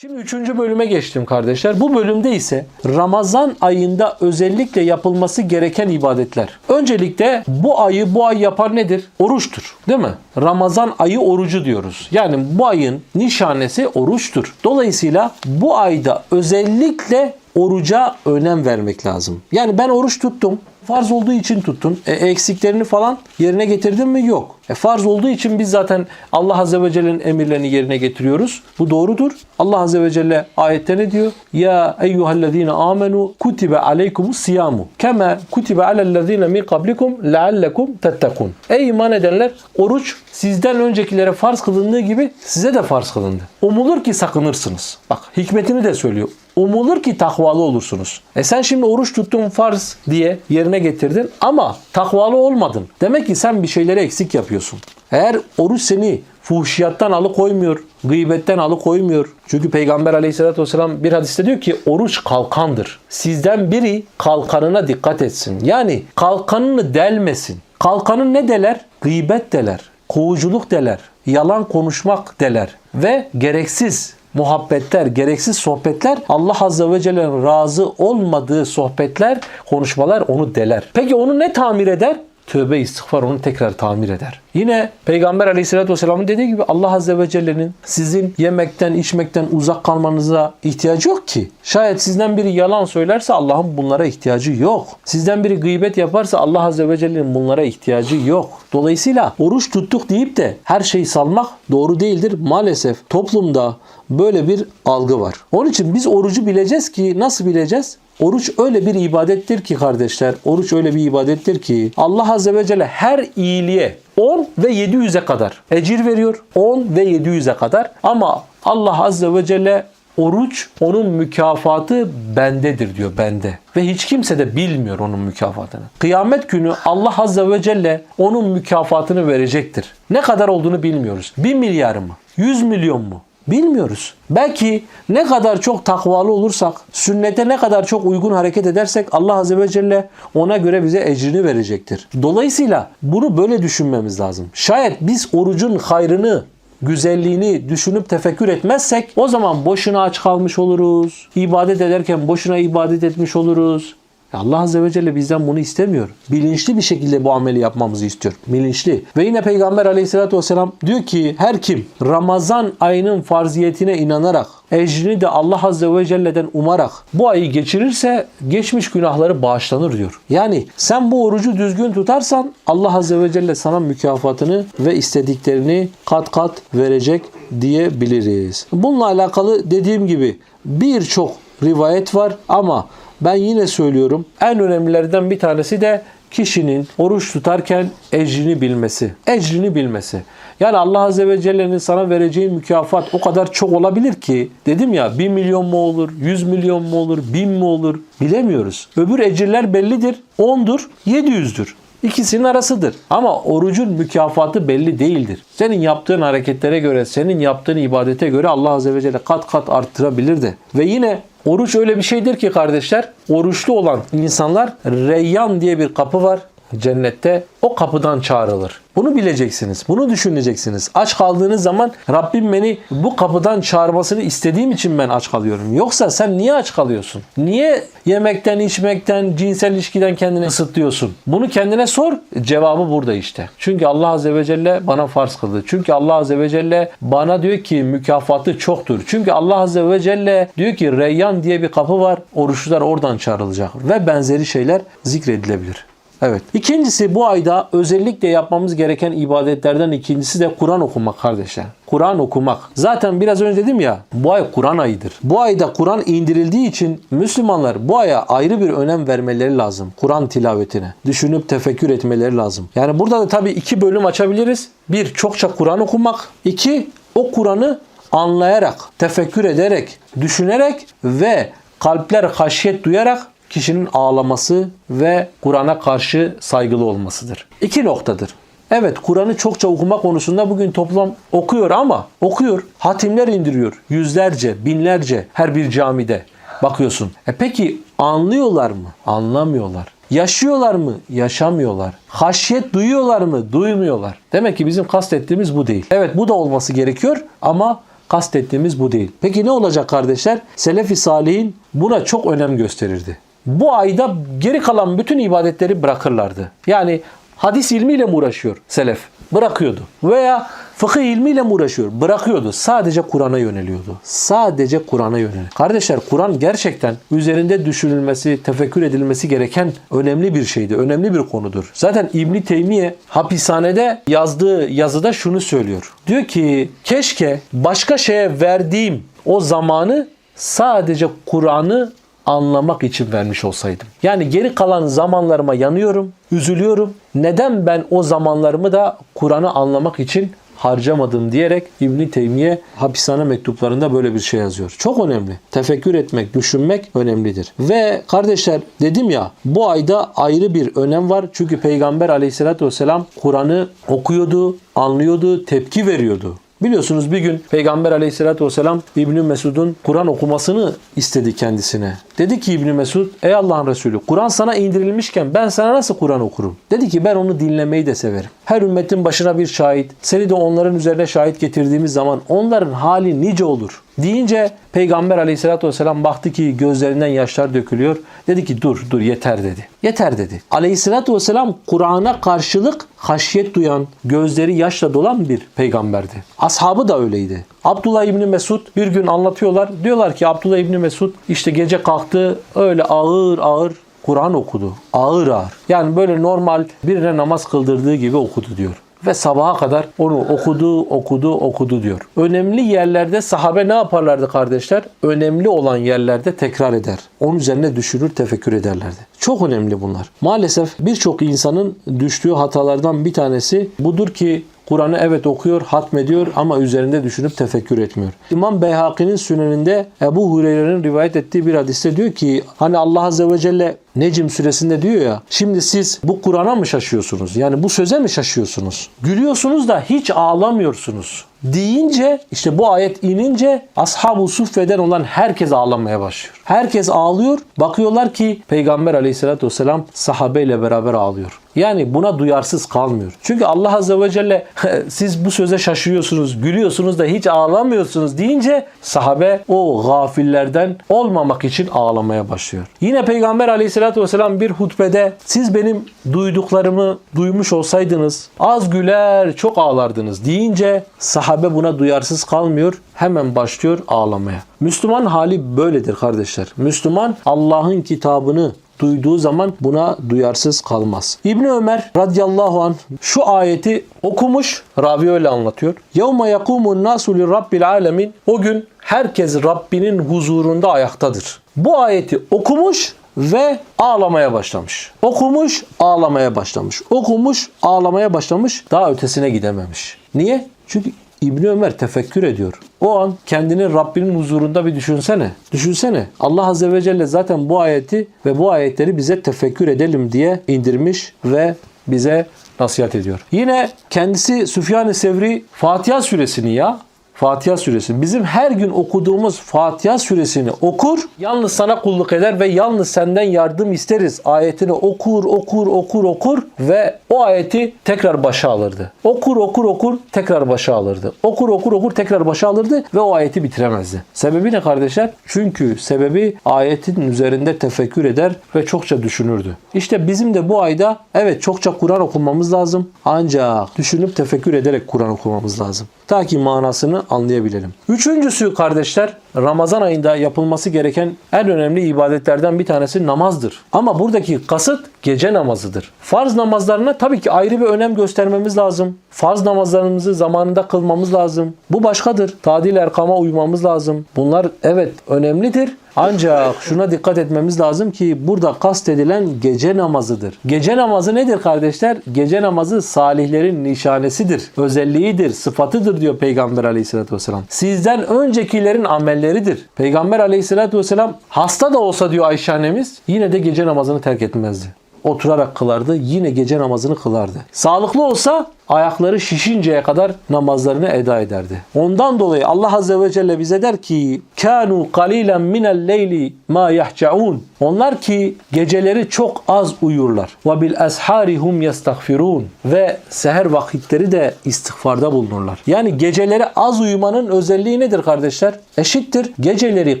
Şimdi üçüncü bölüme geçtim kardeşler. Bu bölümde ise Ramazan ayında özellikle yapılması gereken ibadetler. Öncelikle bu ayı bu ay yapar nedir? Oruçtur. Değil mi? Ramazan ayı orucu diyoruz. Yani bu ayın nişanesi oruçtur. Dolayısıyla bu ayda özellikle oruca önem vermek lazım. Yani ben oruç tuttum. Farz olduğu için tuttun. E, eksiklerini falan yerine getirdin mi? Yok. E, farz olduğu için biz zaten Allah Azze ve Celle'nin emirlerini yerine getiriyoruz. Bu doğrudur. Allah Azze ve Celle ayette ne diyor? Ya eyyühellezine amenu kutibe aleykumus siyamu kema kutibe alellezine min kablikum leallekum tettekun. Ey iman edenler oruç sizden öncekilere farz kılındığı gibi size de farz kılındı. Umulur ki sakınırsınız. Bak hikmetini de söylüyor. Umulur ki takvalı olursunuz. E sen şimdi oruç tuttun farz diye yerine getirdin ama takvalı olmadın. Demek ki sen bir şeyleri eksik yapıyorsun. Eğer oruç seni fuhşiyattan alıkoymuyor, gıybetten alıkoymuyor. Çünkü Peygamber aleyhissalatü vesselam bir hadiste diyor ki oruç kalkandır. Sizden biri kalkanına dikkat etsin. Yani kalkanını delmesin. Kalkanın ne deler? Gıybet deler, kovuculuk deler, yalan konuşmak deler ve gereksiz muhabbetler, gereksiz sohbetler Allah Azze ve Celle'nin razı olmadığı sohbetler, konuşmalar onu deler. Peki onu ne tamir eder? Tövbe istiğfar onu tekrar tamir eder. Yine Peygamber Aleyhisselatü Vesselam'ın dediği gibi Allah Azze ve Celle'nin sizin yemekten, içmekten uzak kalmanıza ihtiyacı yok ki. Şayet sizden biri yalan söylerse Allah'ın bunlara ihtiyacı yok. Sizden biri gıybet yaparsa Allah Azze ve Celle'nin bunlara ihtiyacı yok. Dolayısıyla oruç tuttuk deyip de her şeyi salmak doğru değildir. Maalesef toplumda böyle bir algı var. Onun için biz orucu bileceğiz ki nasıl bileceğiz? Oruç öyle bir ibadettir ki kardeşler, oruç öyle bir ibadettir ki Allah Azze ve Celle her iyiliğe 10 ve 700'e kadar ecir veriyor. 10 ve 700'e kadar ama Allah Azze ve Celle oruç onun mükafatı bendedir diyor bende. Ve hiç kimse de bilmiyor onun mükafatını. Kıyamet günü Allah Azze ve Celle onun mükafatını verecektir. Ne kadar olduğunu bilmiyoruz. 1 milyar mı? 100 milyon mu? Bilmiyoruz. Belki ne kadar çok takvalı olursak, sünnete ne kadar çok uygun hareket edersek Allah Azze ve Celle ona göre bize ecrini verecektir. Dolayısıyla bunu böyle düşünmemiz lazım. Şayet biz orucun hayrını, güzelliğini düşünüp tefekkür etmezsek o zaman boşuna aç kalmış oluruz. İbadet ederken boşuna ibadet etmiş oluruz. Allah Azze ve Celle bizden bunu istemiyor. Bilinçli bir şekilde bu ameli yapmamızı istiyor. Bilinçli. Ve yine Peygamber Aleyhisselatü Vesselam diyor ki her kim Ramazan ayının farziyetine inanarak ecrini de Allah Azze ve Celle'den umarak bu ayı geçirirse geçmiş günahları bağışlanır diyor. Yani sen bu orucu düzgün tutarsan Allah Azze ve Celle sana mükafatını ve istediklerini kat kat verecek diyebiliriz. Bununla alakalı dediğim gibi birçok rivayet var ama ben yine söylüyorum en önemlilerden bir tanesi de kişinin oruç tutarken ecrini bilmesi. Ecrini bilmesi. Yani Allah Azze ve Celle'nin sana vereceği mükafat o kadar çok olabilir ki dedim ya 1 milyon mu olur, 100 milyon mu olur, 1000 mi olur bilemiyoruz. Öbür ecirler bellidir. 10'dur, 700'dür. İkisinin arasıdır. Ama orucun mükafatı belli değildir. Senin yaptığın hareketlere göre, senin yaptığın ibadete göre Allah Azze ve Celle kat kat arttırabilir de. Ve yine oruç öyle bir şeydir ki kardeşler, oruçlu olan insanlar Reyyan diye bir kapı var cennette. O kapıdan çağrılır. Bunu bileceksiniz. Bunu düşüneceksiniz. Aç kaldığınız zaman Rabbim beni bu kapıdan çağırmasını istediğim için ben aç kalıyorum. Yoksa sen niye aç kalıyorsun? Niye yemekten, içmekten, cinsel ilişkiden kendini ısıtlıyorsun? Bunu kendine sor. Cevabı burada işte. Çünkü Allah Azze ve Celle bana farz kıldı. Çünkü Allah Azze ve Celle bana diyor ki mükafatı çoktur. Çünkü Allah Azze ve Celle diyor ki Reyyan diye bir kapı var. Oruçlular oradan çağrılacak. Ve benzeri şeyler zikredilebilir. Evet. İkincisi bu ayda özellikle yapmamız gereken ibadetlerden ikincisi de Kur'an okumak kardeşler. Kur'an okumak. Zaten biraz önce dedim ya bu ay Kur'an ayıdır. Bu ayda Kur'an indirildiği için Müslümanlar bu aya ayrı bir önem vermeleri lazım. Kur'an tilavetine. Düşünüp tefekkür etmeleri lazım. Yani burada da tabii iki bölüm açabiliriz. Bir, çokça Kur'an okumak. İki, o Kur'an'ı anlayarak, tefekkür ederek, düşünerek ve kalpler haşyet duyarak kişinin ağlaması ve Kur'an'a karşı saygılı olmasıdır. İki noktadır. Evet Kur'an'ı çokça okuma konusunda bugün toplum okuyor ama okuyor, hatimler indiriyor. Yüzlerce, binlerce her bir camide bakıyorsun. E peki anlıyorlar mı? Anlamıyorlar. Yaşıyorlar mı? Yaşamıyorlar. Haşyet duyuyorlar mı? Duymuyorlar. Demek ki bizim kastettiğimiz bu değil. Evet bu da olması gerekiyor ama kastettiğimiz bu değil. Peki ne olacak kardeşler? Selefi Salih'in buna çok önem gösterirdi. Bu ayda geri kalan bütün ibadetleri bırakırlardı. Yani hadis ilmiyle mi uğraşıyor selef? Bırakıyordu. Veya fıkıh ilmiyle mi uğraşıyor? Bırakıyordu. Sadece Kur'an'a yöneliyordu. Sadece Kur'an'a yöneliyor. Kardeşler Kur'an gerçekten üzerinde düşünülmesi, tefekkür edilmesi gereken önemli bir şeydi. Önemli bir konudur. Zaten İbn Teymiye hapishanede yazdığı yazıda şunu söylüyor. Diyor ki keşke başka şeye verdiğim o zamanı sadece Kur'an'ı anlamak için vermiş olsaydım. Yani geri kalan zamanlarıma yanıyorum, üzülüyorum. Neden ben o zamanlarımı da Kur'an'ı anlamak için harcamadım diyerek İbn Teymiye hapishane mektuplarında böyle bir şey yazıyor. Çok önemli. Tefekkür etmek, düşünmek önemlidir. Ve kardeşler dedim ya bu ayda ayrı bir önem var. Çünkü Peygamber aleyhissalatü vesselam Kur'an'ı okuyordu, anlıyordu, tepki veriyordu. Biliyorsunuz bir gün Peygamber aleyhissalatü vesselam İbni Mesud'un Kur'an okumasını istedi kendisine. Dedi ki İbni Mesud, ey Allah'ın Resulü Kur'an sana indirilmişken ben sana nasıl Kur'an okurum? Dedi ki ben onu dinlemeyi de severim. Her ümmetin başına bir şahit, seni de onların üzerine şahit getirdiğimiz zaman onların hali nice olur. Deyince Peygamber aleyhissalatü vesselam baktı ki gözlerinden yaşlar dökülüyor. Dedi ki dur dur yeter dedi. Yeter dedi. Aleyhissalatü vesselam Kur'an'a karşılık haşyet duyan, gözleri yaşla dolan bir peygamberdi. Ashabı da öyleydi. Abdullah İbni Mesud bir gün anlatıyorlar. Diyorlar ki Abdullah İbni Mesud işte gece kalktı öyle ağır ağır Kur'an okudu. Ağır ağır. Yani böyle normal birine namaz kıldırdığı gibi okudu diyor ve sabaha kadar onu okudu, okudu, okudu diyor. Önemli yerlerde sahabe ne yaparlardı kardeşler? Önemli olan yerlerde tekrar eder. Onun üzerine düşünür, tefekkür ederlerdi. Çok önemli bunlar. Maalesef birçok insanın düştüğü hatalardan bir tanesi budur ki Kur'an'ı evet okuyor, hatmediyor ama üzerinde düşünüp tefekkür etmiyor. İmam Beyhaki'nin süneninde Ebu Hureyre'nin rivayet ettiği bir hadiste diyor ki hani Allah Azze ve Celle Necim suresinde diyor ya şimdi siz bu Kur'an'a mı şaşıyorsunuz? Yani bu söze mi şaşıyorsunuz? Gülüyorsunuz da hiç ağlamıyorsunuz deyince işte bu ayet inince ashab-ı suffeden olan herkes ağlamaya başlıyor. Herkes ağlıyor. Bakıyorlar ki Peygamber aleyhissalatü vesselam sahabeyle beraber ağlıyor. Yani buna duyarsız kalmıyor. Çünkü Allah azze ve celle siz bu söze şaşırıyorsunuz, gülüyorsunuz da hiç ağlamıyorsunuz deyince sahabe o gafillerden olmamak için ağlamaya başlıyor. Yine Peygamber aleyhissalatü vesselam bir hutbede siz benim duyduklarımı duymuş olsaydınız az güler çok ağlardınız deyince sahabe buna duyarsız kalmıyor hemen başlıyor ağlamaya. Müslüman hali böyledir kardeşler. Müslüman Allah'ın kitabını duyduğu zaman buna duyarsız kalmaz. İbni Ömer radıyallahu an şu ayeti okumuş, ravi öyle anlatıyor. Yevme yakumun nasu li rabbil alemin. O gün herkes Rabbinin huzurunda ayaktadır. Bu ayeti okumuş ve ağlamaya başlamış. Okumuş, ağlamaya başlamış. Okumuş, ağlamaya başlamış. Daha ötesine gidememiş. Niye? Çünkü İbni Ömer tefekkür ediyor. O an kendini Rabbinin huzurunda bir düşünsene. Düşünsene. Allah Azze ve Celle zaten bu ayeti ve bu ayetleri bize tefekkür edelim diye indirmiş ve bize nasihat ediyor. Yine kendisi Süfyan-ı Sevri Fatiha suresini ya Fatiha suresi. Bizim her gün okuduğumuz Fatiha suresini okur, yalnız sana kulluk eder ve yalnız senden yardım isteriz. Ayetini okur, okur, okur, okur ve o ayeti tekrar başa alırdı. Okur, okur, okur, tekrar başa alırdı. Okur, okur, okur, tekrar başa alırdı ve o ayeti bitiremezdi. Sebebi ne kardeşler? Çünkü sebebi ayetin üzerinde tefekkür eder ve çokça düşünürdü. İşte bizim de bu ayda evet çokça Kur'an okumamız lazım. Ancak düşünüp tefekkür ederek Kur'an okumamız lazım. Ta ki manasını anlayabilelim. Üçüncüsü kardeşler Ramazan ayında yapılması gereken en önemli ibadetlerden bir tanesi namazdır. Ama buradaki kasıt gece namazıdır. Farz namazlarına tabii ki ayrı bir önem göstermemiz lazım. Farz namazlarımızı zamanında kılmamız lazım. Bu başkadır. Tadil erkama uymamız lazım. Bunlar evet önemlidir. Ancak şuna dikkat etmemiz lazım ki burada kastedilen gece namazıdır. Gece namazı nedir kardeşler? Gece namazı salihlerin nişanesidir, özelliğidir, sıfatıdır diyor Peygamber aleyhissalatü vesselam. Sizden öncekilerin amelleridir. Peygamber aleyhissalatü vesselam hasta da olsa diyor Ayşe annemiz yine de gece namazını terk etmezdi oturarak kılardı. Yine gece namazını kılardı. Sağlıklı olsa ayakları şişinceye kadar namazlarını eda ederdi. Ondan dolayı Allah Azze ve Celle bize der ki kanu qalilan minel leyli ma yahcaun. Onlar ki geceleri çok az uyurlar. Ve bil ashari hum yestagfirun. Ve seher vakitleri de istiğfarda bulunurlar. Yani geceleri az uyumanın özelliği nedir kardeşler? Eşittir. Geceleri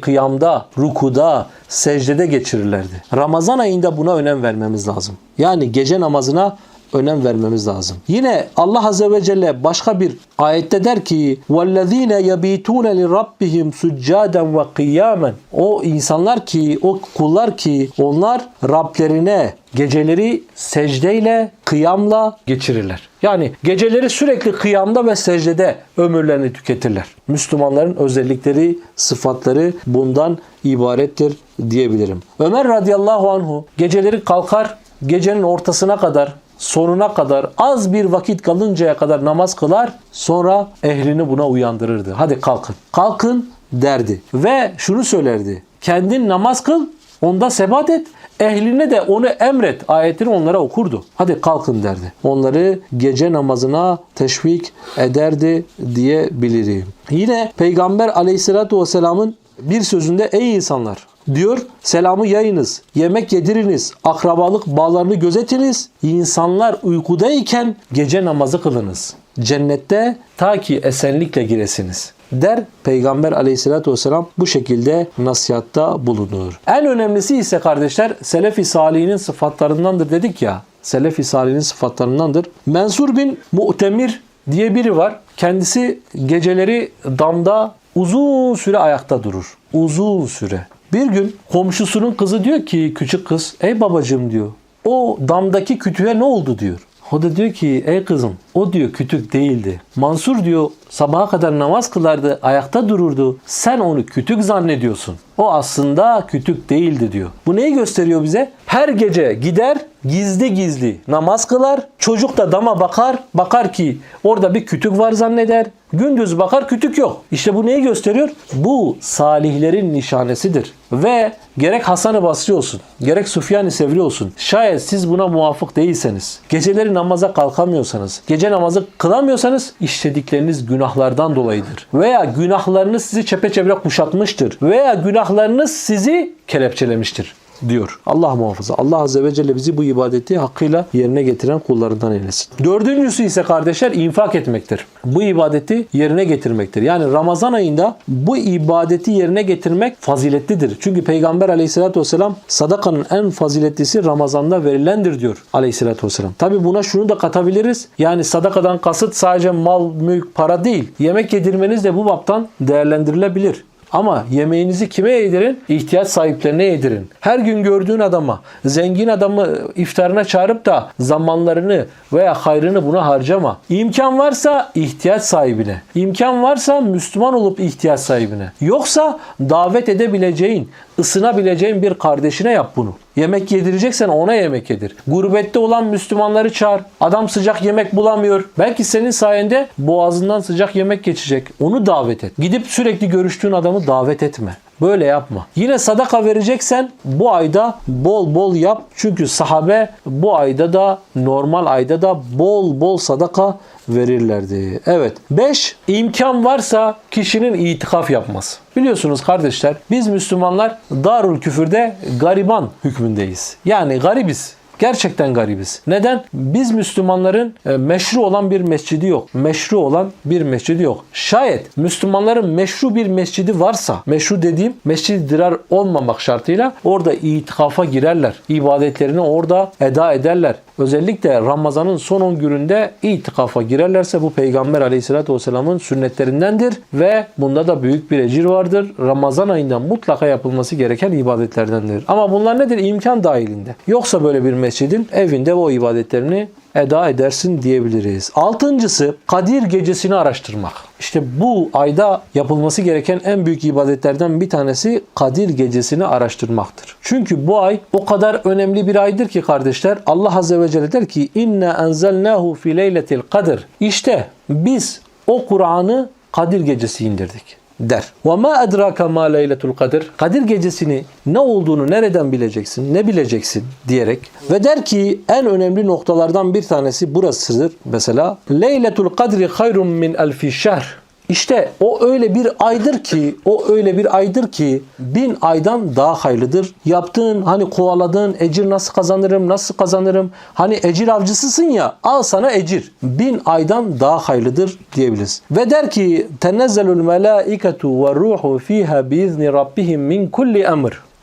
kıyamda, rukuda, secdede geçirirlerdi. Ramazan ayında buna önem vermemiz lazım. Yani gece namazına önem vermemiz lazım. Yine Allah Azze ve Celle başka bir ayette der ki وَالَّذ۪ينَ يَب۪يتُونَ لِرَبِّهِمْ سُجَّادًا وَقِيَّامًا O insanlar ki, o kullar ki onlar Rablerine geceleri secdeyle, kıyamla geçirirler. Yani geceleri sürekli kıyamda ve secdede ömürlerini tüketirler. Müslümanların özellikleri, sıfatları bundan ibarettir diyebilirim. Ömer radıyallahu anhu geceleri kalkar, gecenin ortasına kadar sonuna kadar az bir vakit kalıncaya kadar namaz kılar sonra ehlini buna uyandırırdı. Hadi kalkın. Kalkın derdi. Ve şunu söylerdi. Kendin namaz kıl, onda sebat et. Ehline de onu emret. Ayetini onlara okurdu. Hadi kalkın derdi. Onları gece namazına teşvik ederdi diyebilirim. Yine Peygamber aleyhissalatü vesselamın bir sözünde ey insanlar diyor selamı yayınız, yemek yediriniz, akrabalık bağlarını gözetiniz, insanlar uykudayken gece namazı kılınız. Cennette ta ki esenlikle giresiniz der Peygamber aleyhissalatü vesselam bu şekilde nasihatta bulunur. En önemlisi ise kardeşler Selefi Salih'in sıfatlarındandır dedik ya. Selefi Salih'in sıfatlarındandır. Mensur bin Mu'temir diye biri var. Kendisi geceleri damda uzun süre ayakta durur. Uzun süre. Bir gün komşusunun kızı diyor ki küçük kız ey babacığım diyor o damdaki kütüğe ne oldu diyor. O da diyor ki ey kızım o diyor kütük değildi. Mansur diyor sabaha kadar namaz kılardı ayakta dururdu. Sen onu kütük zannediyorsun. O aslında kütük değildi diyor. Bu neyi gösteriyor bize? Her gece gider gizli gizli namaz kılar. Çocuk da dama bakar. Bakar ki orada bir kütük var zanneder. Gündüz bakar kütük yok. İşte bu neyi gösteriyor? Bu salihlerin nişanesidir. Ve gerek Hasan-ı Basri olsun, gerek Süfyan-ı Sevri olsun. Şayet siz buna muvafık değilseniz, geceleri namaza kalkamıyorsanız, gece namazı kılamıyorsanız işledikleriniz günahlardan dolayıdır. Veya günahlarınız sizi çepeçevre kuşatmıştır. Veya günahlarınız sizi kelepçelemiştir diyor. Allah muhafaza. Allah Azze ve Celle bizi bu ibadeti hakkıyla yerine getiren kullarından eylesin. Dördüncüsü ise kardeşler infak etmektir. Bu ibadeti yerine getirmektir. Yani Ramazan ayında bu ibadeti yerine getirmek faziletlidir. Çünkü Peygamber aleyhissalatü vesselam sadakanın en faziletlisi Ramazan'da verilendir diyor aleyhissalatü vesselam. Tabi buna şunu da katabiliriz. Yani sadakadan kasıt sadece mal, mülk, para değil. Yemek yedirmeniz de bu baptan değerlendirilebilir. Ama yemeğinizi kime yedirin? İhtiyaç sahiplerine yedirin. Her gün gördüğün adama, zengin adamı iftarına çağırıp da zamanlarını veya hayrını buna harcama. İmkan varsa ihtiyaç sahibine. İmkan varsa Müslüman olup ihtiyaç sahibine. Yoksa davet edebileceğin, ısınabileceğin bir kardeşine yap bunu. Yemek yedireceksen ona yemek yedir. Gurbette olan Müslümanları çağır. Adam sıcak yemek bulamıyor. Belki senin sayende boğazından sıcak yemek geçecek. Onu davet et. Gidip sürekli görüştüğün adamı davet etme. Böyle yapma. Yine sadaka vereceksen bu ayda bol bol yap. Çünkü sahabe bu ayda da normal ayda da bol bol sadaka verirlerdi. Evet. 5. imkan varsa kişinin itikaf yapması. Biliyorsunuz kardeşler biz Müslümanlar Darül Küfür'de gariban hükmündeyiz. Yani garibiz. Gerçekten garibiz. Neden? Biz Müslümanların e, meşru olan bir mescidi yok. Meşru olan bir mescidi yok. Şayet Müslümanların meşru bir mescidi varsa, meşru dediğim mescid dirar olmamak şartıyla orada itikafa girerler. İbadetlerini orada eda ederler. Özellikle Ramazan'ın son 10 gününde itikafa girerlerse bu Peygamber Aleyhisselatü Vesselam'ın sünnetlerindendir ve bunda da büyük bir ecir vardır. Ramazan ayında mutlaka yapılması gereken ibadetlerdendir. Ama bunlar nedir? İmkan dahilinde. Yoksa böyle bir mescidin evinde o ibadetlerini eda edersin diyebiliriz. Altıncısı Kadir gecesini araştırmak. İşte bu ayda yapılması gereken en büyük ibadetlerden bir tanesi Kadir gecesini araştırmaktır. Çünkü bu ay o kadar önemli bir aydır ki kardeşler Allah Azze ve Celle der ki inna enzelnahu fi leyletil kadir. İşte biz o Kur'an'ı Kadir gecesi indirdik der. Ve ma edraka ma leyletul kadir. Kadir gecesini ne olduğunu nereden bileceksin, ne bileceksin diyerek ve der ki en önemli noktalardan bir tanesi burasıdır. Mesela leyletul kadri hayrun min elfi şehr. İşte o öyle bir aydır ki, o öyle bir aydır ki bin aydan daha hayırlıdır. Yaptığın hani kovaladığın ecir nasıl kazanırım, nasıl kazanırım? Hani ecir avcısısın ya, al sana ecir. Bin aydan daha hayırlıdır diyebiliriz. Ve der ki, tenezzelul melaiketu ve ruhu fiha biizni rabbihim min kulli.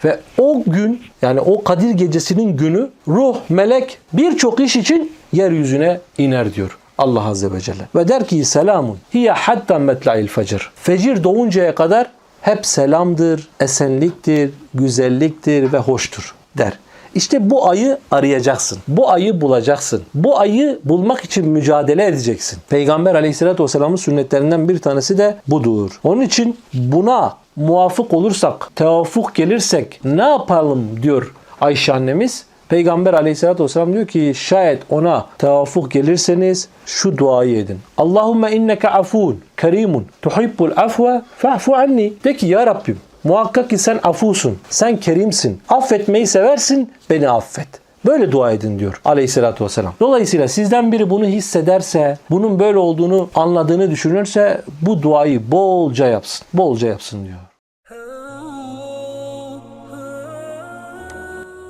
Ve o gün yani o Kadir gecesinin günü ruh, melek birçok iş için yeryüzüne iner diyor. Allah Azze ve Celle. Ve der ki selamun hiye hatta metla'il fecr. Fecir doğuncaya kadar hep selamdır, esenliktir, güzelliktir ve hoştur der. İşte bu ayı arayacaksın. Bu ayı bulacaksın. Bu ayı bulmak için mücadele edeceksin. Peygamber aleyhissalatü vesselamın sünnetlerinden bir tanesi de budur. Onun için buna muvafık olursak, tevafuk gelirsek ne yapalım diyor Ayşe annemiz. Peygamber aleyhissalatü vesselam diyor ki şayet ona tevafuk gelirseniz şu duayı edin. Allahümme inneke afun, kerimun, tuhibbul afve fa'fu anni. De ki ya Rabbim muhakkak ki sen afusun, sen kerimsin, affetmeyi seversin, beni affet. Böyle dua edin diyor aleyhissalatü vesselam. Dolayısıyla sizden biri bunu hissederse, bunun böyle olduğunu anladığını düşünürse bu duayı bolca yapsın. Bolca yapsın diyor.